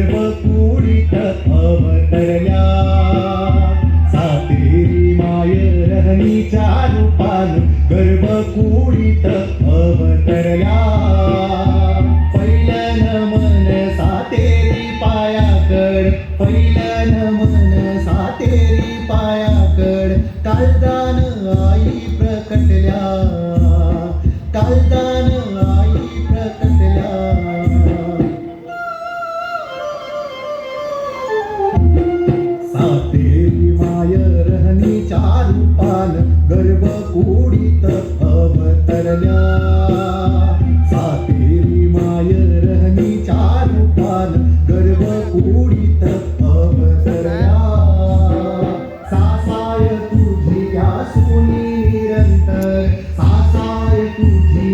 सर्व पूरित अवतरल्या सातेरी माय रहणीच्या रूपान गर्भ कुडित अवतरल्या पहिल्या सातेरी पायाकड पहिल्या नमन सातेरी पायाकड कालदान आई प्रकटल्या Thank you.